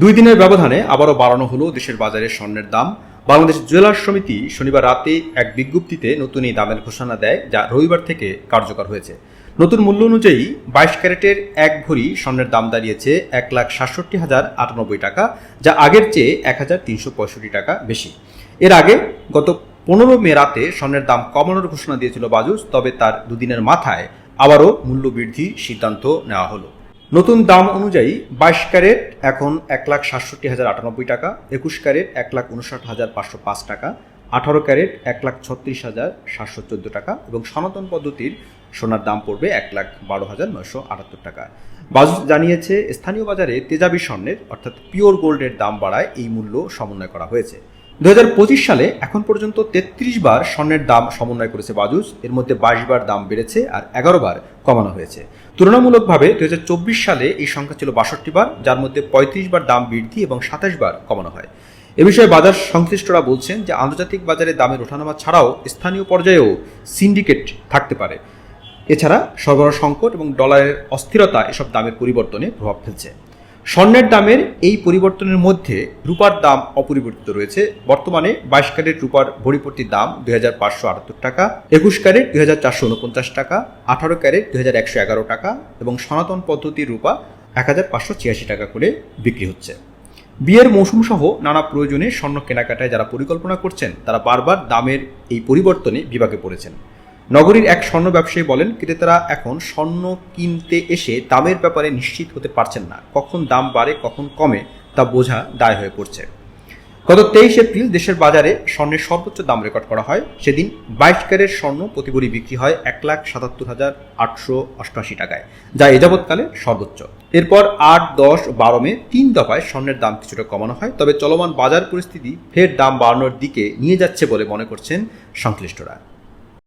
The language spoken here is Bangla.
দুই দিনের ব্যবধানে আবারও বাড়ানো হলো দেশের বাজারে স্বর্ণের দাম। বাংলাদেশ জুয়েলার্স সমিতি শনিবার রাতে এক বিজ্ঞপ্তিতে নতুন এই দামের ঘোষণা দেয়, যা রবিবার থেকে কার্যকর হয়েছে। নতুন মূল্য অনুযায়ী বাইশ ক্যারেটের এক ভরি স্বর্ণের দাম দাঁড়িয়েছে এক লাখ সাতষট্টি হাজার আটানব্বই টাকা, যা আগের চেয়ে এক হাজার তিনশো পঁয়ষট্টি টাকা বেশি। এর আগে গত পনেরো মে রাতে স্বর্ণের দাম কমানোর ঘোষণা দিয়েছিল বাজুস, তবে তার দুদিনের মাথায় আবারও মূল্য বৃদ্ধি সিদ্ধান্ত নেওয়া হলো। নতুন দাম অনুযায়ী বাইশ ক্যারেট এখন এক লাখ সাতষট্টি হাজার আটানব্বই টাকা, একুশ ক্যারেট এক লাখ উনষাট হাজার পাঁচশো পাঁচ টাকা, আঠারো ক্যারেট এক লাখ ছত্রিশ হাজার সাতশো চোদ্দ টাকা এবং সনাতন পদ্ধতির সোনার দাম পড়বে এক লাখ বারো হাজার নয়শো আটাত্তর টাকা। বাজু জানিয়েছে, স্থানীয় বাজারে তেজাবি স্বর্ণের, অর্থাৎ পিওর গোল্ডের দাম বাড়ায় এই মূল্য সমন্বয় করা হয়েছে। দু হাজার পঁচিশ সালে এখন পর্যন্ত তেত্রিশ বার স্বর্ণের দাম সমন্বয় করেছে বাজুস। এর মধ্যে বাইশ বার দাম বেড়েছে আর এগারো বার কমানো হয়েছে। তুলনামূলকভাবে দু হাজার চব্বিশ সালে এই সংখ্যা ছিল বাষট্টি বার, যার মধ্যে পঁয়ত্রিশ বার দাম বৃদ্ধি এবং সাতাশ বার কমানো হয়। এ বিষয়ে বাজার সংশ্লিষ্টরা বলছেন যে, আন্তর্জাতিক বাজারে দামের ওঠানামা ছাড়াও স্থানীয় পর্যায়েও সিন্ডিকেট থাকতে পারে। এছাড়া সরবরাহ সংকট এবং ডলারের অস্থিরতা এসব দামের পরিবর্তনে প্রভাব ফেলছে। স্বর্ণের দামের এই পরিবর্তনের মধ্যে রূপার দাম অপরিবর্তিত রয়েছে। বর্তমানে বাইশ ক্যারেট রূপার ভরিপতির দাম দুই হাজার পাঁচশো আটাত্তর টাকা, একুশ ক্যারেট দুই হাজার চারশো উনপঞ্চাশ টাকা, আঠারো ক্যারেট দুই হাজার একশো এগারো টাকা এবং সনাতন পদ্ধতির রূপা এক হাজার পাঁচশো ছিয়াশি টাকা করে বিক্রি হচ্ছে। বিয়ের মৌসুম সহ নানা প্রয়োজনে স্বর্ণ কেনাকাটায় যারা পরিকল্পনা করছেন, তারা বারবার দামের এই পরিবর্তনে বিভাগে পড়েছেন। নগরীর এক স্বর্ণ ব্যবসায়ী বলেন, ক্রেতারা এখন স্বর্ণ কিনতে এসে দামের ব্যাপারে নিশ্চিত হতে পারছেন না। কখন দাম বাড়ে, কখন কমে, তা বোঝা দায় হয়ে পড়ছে। গত তেইশ এপ্রিল দেশের বাজারে স্বর্ণের সর্বোচ্চ দাম রেকর্ড করা হয়। সেদিন বাইশ ক্যারেট স্বর্ণ প্রতি ভরি বিক্রি হয় এক লাখ সাতাত্তর হাজার আটশো অষ্টআশি টাকায়, যা এযাবৎকালে সর্বোচ্চ। এরপর আট, দশ বারো মে তিন দফায় স্বর্ণের দাম কিছুটা কমানো হয়। তবে চলমান বাজার পরিস্থিতি ফের দাম বাড়ানোর দিকে নিয়ে যাচ্ছে বলে মনে করছেন সংশ্লিষ্টরা।